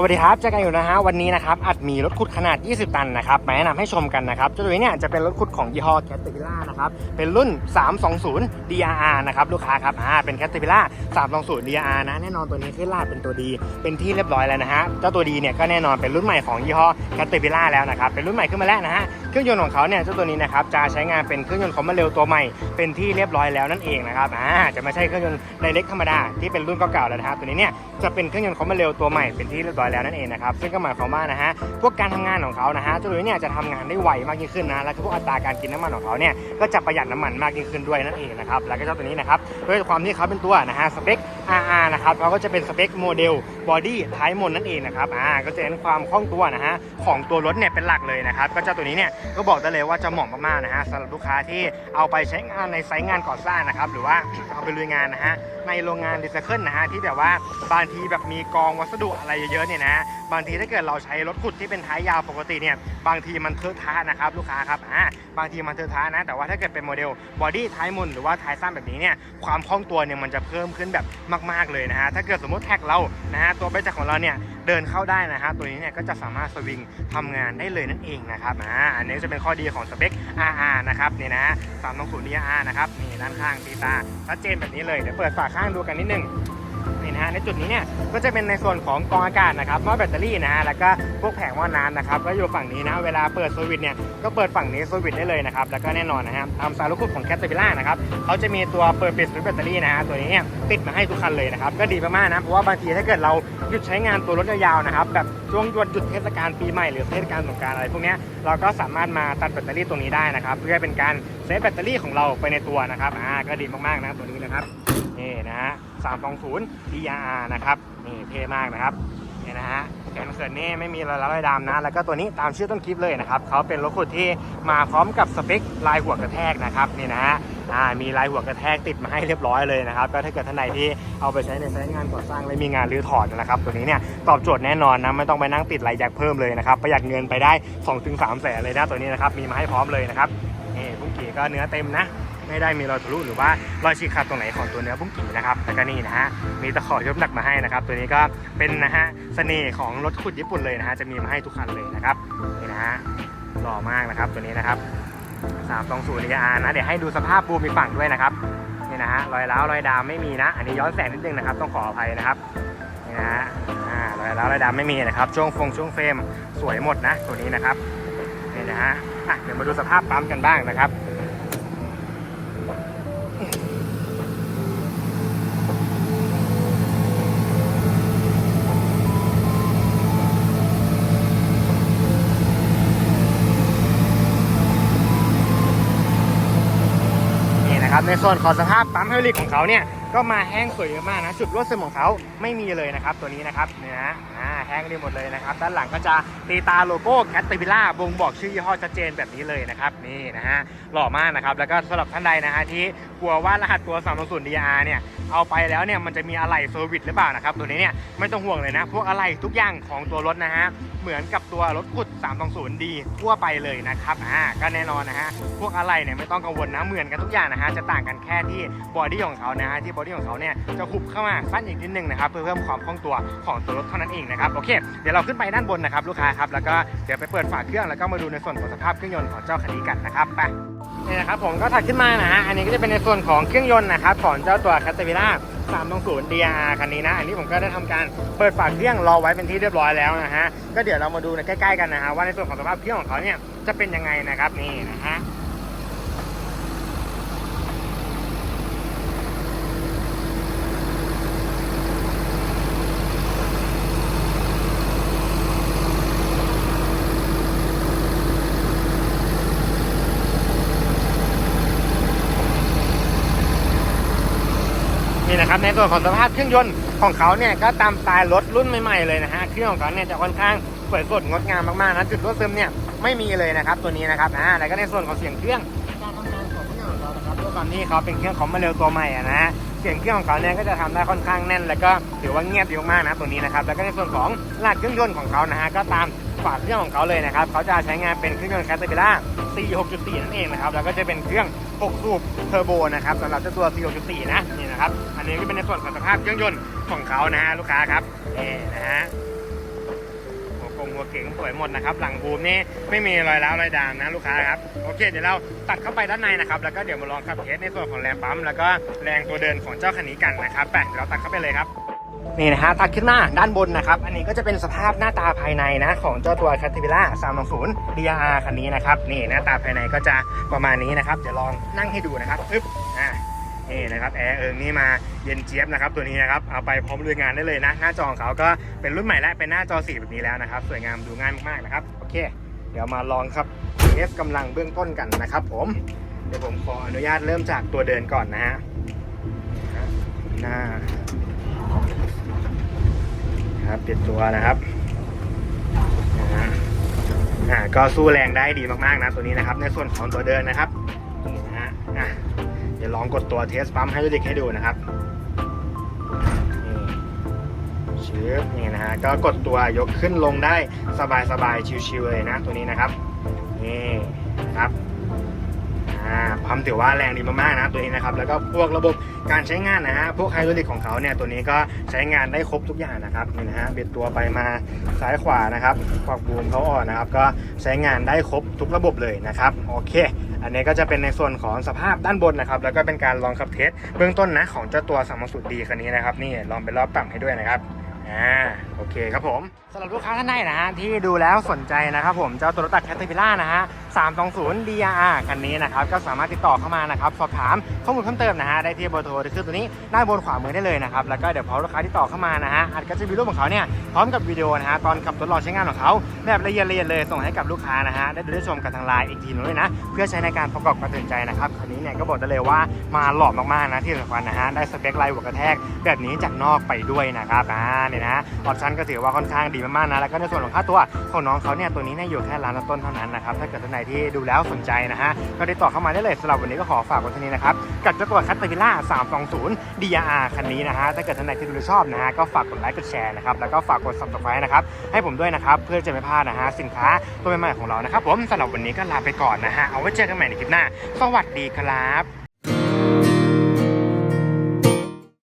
สวัสดีครับเจอกันอยู่นะฮะวันนี้นะครับอัดมีรถขุดขนาด 20 ตันนะครับมาแนะนำให้ชมกันนะครับเจ้าตัวนี้เนี่ยจะเป็นรถขุดของยี่ห้อแคตติล่านะครับเป็นรุ่น 320 DRR นะครับลูกค้าครับอ่าเป็นแคตติล่า320 DRR นะแน่นอนตัวนี้ขึ้นลาดเป็นตัวดีเป็นที่เรียบร้อยแล้วนะฮะเจ้าตัวดีเนี่ยก็แน่นอนเป็นรุ่นใหม่ของยี่ห้อแคตติล่าแล้วนะครับเป็นรุ่นใหม่ขึ้นมาแล้วนะฮะ เครื่องยนต์ของเขาเนี่ยเจ้าตัวนี้นะครับจะใช้งานเป็นเครื่องยนต์คอมมเร็วตัวใหม่ เป็นที่เรียบร้อยแล้วนั่นเองนะครับอ่าจะไม่ใช่เครื่องยนต์ไดเรกธรรมดาที่เป็นรุ่นเก่าๆแล้วนะครับตัวนี้เนี่ยจะเป็นเครื่องยนต์คอมมเร็วตัวใหม่เป็นที่เรียบร้อยแล้วนั่นเองนะครับซึ่งก็หมายความว่านะฮะพวกการทำงานของเขานะฮะเจ้าตัวนี้เนี่ยจะทำงานได้ไวมากยิ่งขึ้นนะแล้วก็พวกอัตราการกินน้ำมันของเขาเนี่ยก็จะประหยัดน้ำมันมากยิ่งขึ้นด้วยนั่นเองนะครับแล้วก็เจ้าตัวนี้นะครับด้วยความที่เขาเป็นตัวนะฮะสเปค RR นะครับเขาก็จะเป็นสเปคโมเดลบอดี้ท้ายมนนั่นเองนะครับอ่าก็จะเห็นความคล่องตัวนะฮะของตัวรถเนี่ยเป็นหลักเลยนะครับก็เจ้าตัวนี้เนี่ยก็บอกได้เลยว่าจะเหมาะมากๆนะฮะสำหรับลูกค้าที่เอาไปใช้งานในไซต์งานก่อสร้างนะครับหรือว่าเอาไปลุยงานนะฮะในโรงงานรีไซเคิลนะฮะที่แบบว่าบางทีแบบมีกองวัสดุอะไรเยอะๆเนี่ยนะฮะบางทีถ้าเกิดเราใช้รถขุดที่เป็นท้ายยาวปกติเนี่ยบางทีมันเทอะทะนะครับลูกค้าครับอ่าบางทีมันเทอะทะนะ แต่ว่าถ้าเกิดเป็นโมเดลบอดี้ท้ายมนหรือว่าท้ายสั้นแบบนี้เนี่ยความคล่องตัวเนี่ยมันจะเพิ่มขึ้นแบบมากๆเลยนะฮะถ้าเกิดสมมติแท็กเรานะฮะตัวใบจักรของเราเนี่ยเดินเข้าได้นะฮะตัวนี้เนี่ยก็จะสามารถสวิงทำงานได้เลยนั่นเองนะครับอ่าอันนี้จะเป็นข้อดีของสเปค RR นะครับนี่นะสามตองสูนี้ RR นะครับนี่ด้านข้างตีตาชัดเจนแบบนี้เลยเดี๋ยวเปิดฝาข้างดูกันนิดนึง นี่นะฮะในจุดนี้เนี่ยก็จะเป็นในส่วนของกองอากาศนะครับหม้อแบตเตอรี่นะฮะแล้วก็พวกแผงหม้อน้ำนะครับก็อยู่ฝั่งนี้นะเวลาเปิดสวิตช์เนี่ยก็เปิดฝั่งนี้สวิตช์ได้เลยนะครับแล้วก็แน่นอนนะฮะตามสาลูกคุดของแคทเตอร์ล่านะครับเขาจะมีตัวเปิดปิดสวิตช์แบตเตอรี่นะฮะตัวนี้เนี่ยติดมาให้ทุกคันเลยนะครับก็ดีมากๆนะเพราะว่าบางทีถ้าเกิดเราหยุดใช้งานตัวรถยาวๆนะครับแบบช่วงหยุดเทศกาลปีใหม่หรือเทศกาลสงการอะไรพวกนี้เราก็สามารถมาตัดแบตเตอรี่ตรงนี้ได้นะครับเพื่อเป็นการเซฟแบตเตอรี่ของเราไปในตัวนะครับอ่าก็ดีมากๆนะตัวนี้นะครับนี่นะฮะ 320 DRR นะครับนี่เท่มากนะครับนี่นะฮะแขนเขินนี่ไม่มีรอยร้าวรอยดำนะ แล้วก็ตัวนี้ตามชื่อต้นคลิปเลยนะครับเขาเป็นรถขุดที่มาพร้อมกับสเปคลายหัวกระแทกนะครับนี่นะฮะมีลายหัวกระแทกติดมาให้เรียบร้อยเลยนะครับก็ถ้าเกิดท่านใดที่เอาไปใช้ในไซต์งานก่อสร้างและมีงานรื้อถอนนะครับ ตัวนี้เนี่ยตอบโจทย์แน่นอนนะไม่ต้องไปนั่งติดลายแจ็คเพิ่มเลยนะครับประหยัดเงินไปได้2-3แสนเลยนะตัวนี้นะครับมีมาให้พร้อมเลยนะครับนี่บุ้งกี่ก็เนื้อเต็มนะ ไม่ได้มีรอยทะลุหรือว่ารอยฉีกขาดตรงไหนของตัวเนื้อบุ้งกี่นะครับแล้วก็นี่นะฮะมีตะขอยกหนักมาให้นะครับ ตัวนี้ก็เป็นนะฮะเสน่ห์ของรถขุดญี่ปุ่นเลยนะฮะจะมีมาให้ทุกคันเลยนะครับนี่นะฮะหล่อมากนะครับตัวนี้นะครับ320 DRR นะเดี๋ยวให้ดูสภาพบูมอีกฝั่งด้วยนะครับนี่นะฮะรอยร้าวรอยดามไม่มีนะ อันนี้ย้อนแสงนิดนึงนะครับ ต้องขออภัยนะครับนี่นะฮะอ่ารอยร้าวรอยดามไม่มีนะครับช่วงฟงช่วงเฟรมสวยหมดนะ ตัวนี้นะครับนี่นะฮะเดี๋ยวมาดูสภาพปั๊มกันบ้างนะครับ นี่นะครับ ในส่วนของสภาพปั๊มไฮดรอลิกของเขาเนี่ยก็มาแห้งสวยมากนะจุดรั่วซึมของเขาไม่มีเลยนะครับ ตัวนี้นะครับนี่นะอ่าแห้งดีหมดเลยนะครับ ด้านหลังก็จะตีตาโลโก้แคตติพิล่าบ่งบอกชื่อยี่ห้อชัดเจนแบบนี้เลยนะครับนี่นะฮะหล่อมากนะครับ แล้วก็สำหรับท่านใดนะฮะที่กลัวว่ารหัสตัว320 DR เนี่ยเอาไปแล้วเนี่ยมันจะมีอะไหล่เซอร์วิสหรือเปล่านะครับตัวนี้เนี่ยไม่ต้องห่วงเลยนะ พวกอะไหล่ทุกอย่างของตัวรถนะฮะ เหมือนกับตัวรถขุด 320ดีทั่วไปเลยนะครับอ่าก็แน่นอนนะฮะพวกอะไรเนี่ยไม่ต้องกังวลนะเหมือนกันทุกอย่างนะฮะจะต่างกันแค่ที่บอดี้ของเขานะฮะที่บอดี้ของเขาเนี่ยจะหุบเข้ามาสั้นอีกนิดนึงนะครับเพื่อเพิ่มความคล่องตัวของตัวรถเท่านั้นเองนะครับโอเคเดี๋ยวเราขึ้นไปด้านบนนะครับลูกค้าครับแล้วก็เดี๋ยวไปเปิดฝาเครื่องแล้วก็มาดูในส่วนของสภาพเครื่องยนต์ของเจ้าคันนี้กันนะครับไปนี่นะครับผมก็ถัดขึ้นมานะฮะอันนี้ก็จะเป็นในส่วนของเครื่องยนต์นะครับของเจ้าตัว c a t a p i l l a r 320 DR คันนี้นะ อันนี้ผมก็ได้ทำการเปิดฝาเครื่องรอไว้เป็นที่เรียบร้อยแล้วนะฮะ ก็เดี๋ยวเรามาดูในใกล้ๆกันนะฮะว่าในส่วนของสภาพเครื่องของเขาเนี่ยจะเป็นยังไงนะครับนี่นะฮะ นี่นะครับในส่วนของสภาพเครื่องยนต์ของเขาเนี่ยก็ตามสไตล์รถรุ่นใหม่ๆเลยนะฮะเครื่องของเขาเนี่ยจะค่อนข้างสวยสดงดงามมากๆนะจุดรั่วซึมเนี่ยไม่มีเลยนะครับตัวนี้นะครับอ่าแล้วก็ในส่วนของเสียงเครื่องการทำงานของเครื่องของเรานะครับด้วยความที่เขาเป็นเครื่องของมาเร็วตัวใหม่อะนะฮะเสียงเครื่องของเขาเนี่ยก็จะทำได้ค่อนข้างแน่น แล้วก็ถือว่าเงียบดีมากๆนะตัวนี้นะครับแล้วก็ในส่วนของรหัสเครื่องยนต์ของเขานะฮะก็ตาม ฝาเครื่องของเขาเลยนะครับเขาจะใช้งานเป็นเครื่องยนต์แคตเตอร์46.4 นั่นเองนะครับแล้วก็จะเป็นเครื่อง 6 สูบเทอร์โบนะครับสำหรับเจ้าตัว 46.4 นะนี่นะครับอันนี้ก็เป็นในส่วนของสภาพเครื่องยนต์ของเขานะฮะลูกค้าครับนี่นะฮะหัวกงหัวเก๋งสวยหมดนะครับหลังบูมนี่ไม่มีรอยร้าวรอยด่างนะลูกค้าครับโอเคเดี๋ยวเราตัดเข้าไปด้านในนะครับแล้วก็เดี๋ยวมาลองขับเทสในส่วนของแรงปั๊มแล้วก็แรงตัวเดินของเจ้าคันนี้กันนะครับไปเดี๋ยวเราตัดเข้าไปเลยครับ นี่นะฮะตัดขึ้นมาด้านบนนะครับ อันนี้ก็จะเป็นสภาพหน้าตาภายในนะ ของเจ้าตัว c a t e r p i l l a r 320 DRR คันนี้นะครับ นี่หน้าตาภายในก็จะประมาณนี้นะครับ เดี๋ยวลองนั่งให้ดูนะครับปึ๊บอ่านี่นะครับแอร์เอิงนี่มาเย็นเจี๊ยบนะครับตัวนี้นะครับเอาไปพร้อมลุยงานได้เลยนะ หน้าจอของเขาก็เป็นรุ่นใหม่และเป็นหน้าจอสีแบบนี้แล้วนะครับ สวยงามดูง่ายมากๆนะครับ โอเค เดี๋ยวมาลองครับเทสกำลังเบื้องต้นกันนะครับ ผมเดี๋ยวผมขออนุญาตเริ่มจากตัวเดินก่อนนะฮะหน้า ครับเปลี่ยนตัวนะครับอ่าก็สู้แรงได้ดีมากๆนะตัวนี้นะครับ ในส่วนของตัวเดินนะครับนี่นะฮะเดี๋ยวลองกดตัวเทสปั๊มให้ดูดิให้ดูนะครับนี่ชื้อนี่นะฮะก็กดตัวยกขึ้นลงได้สบายๆชิวๆเลยนะตัวนี้นะครับนี่นะครับ อ่ามถือว่าแรงดีมากๆนะตัวนี้นะครับแล้วก็พวกระบบการใช้งานนะฮะพวกไฮดรอลิกของเขาเนี่ยตัวนี้ก็ใช้งานได้ครบทุกอย่างนะครับนี่นะฮะเบียดตัวไปมาซ้ายขวานะครับขวากบูมเขาอ่อนนะครับก็ใช้งานได้ครบทุกระบบเลยนะครับโอเค อันนี้ก็จะเป็นในส่วนของสภาพด้านบนนะครับแล้วก็เป็นการลองขับเทสเบื้องต้นนะของเจ้าตัวสามสุดดีคันนี้นะครับนี่ลองเป็นรอบต่ำให้ด้วยนะครับ อ่าโอเคครับผมสำหรับลูกค้าท่านใดนะฮะที่ดูแล้วสนใจนะครับผมเจ้าตัวรถตักแคทเทอร์พิล่านะฮะ320 DRR คันนี้นะครับก็สามารถติดต่อเข้ามานะครับสอบถามข้อมูลเพิ่มเติมนะฮะได้ที่เบอร์โทรที่ขึ้นตัวนี้ด้านบนขวามือได้เลยนะครับแล้วก็เดี๋ยวพอลูกค้าที่ต่อเข้ามานะฮะอาจก็จะมีรูปของเขาเนี่ยพร้อมกับวิดีโอนะฮะตอนขับทดลองใช้งานของเขาแบบละเอียดเลยส่งให้กับลูกค้านะฮะได้ดูได้ชมกันทางไลน์อีกทีหนึงด้วยนะเพื่อใช้ในการประกอบการตัดสินใจนะครับ นนี้เนี่ยก็บอกได้เลยว่ามาหล่อมากๆนะที่สำคัญนะฮะได้สเปคลายหัวกระแทกแบบนี้จากนอกไปด้วยนะครับอ่าเนี่ยนะออปชั่นก็ถือว่าค่อนข้างดีมากๆนะแล้วก็ในส่วนของค่าตัวของน้องเขาเนี่ยตัวนี้เนี่ยอยู่แค่ล้านละต้นเท่านั้นนะครับถ้าเกิดท่านไหนที่ดูแล้วสนใจนะฮะก็ติดต่อเข้ามาได้เลยสำหรับวันนี้ก็ขอฝากไว้เท่านี้นะครับกับเจ้าตัวคัตเตอร์วิล่า320 DRR คันนี้นะฮะถ้าเกิดท่านไหนที่ดูแลชอบนะฮะก็ฝากกดไลค์กดแชร์นะครับแล้วก็ฝากกด subscribe นะครับให้ผมด้วยนะครับเพื่อจะไม่พลาดนะฮะสินค้าตัวใหม่ๆของเรานะครับผมสำหรับวันนี้ก็ลาไปก่อนนะฮะเอาไว้เจอกันใหม่ในคลิปหน้า สวัสดีครับ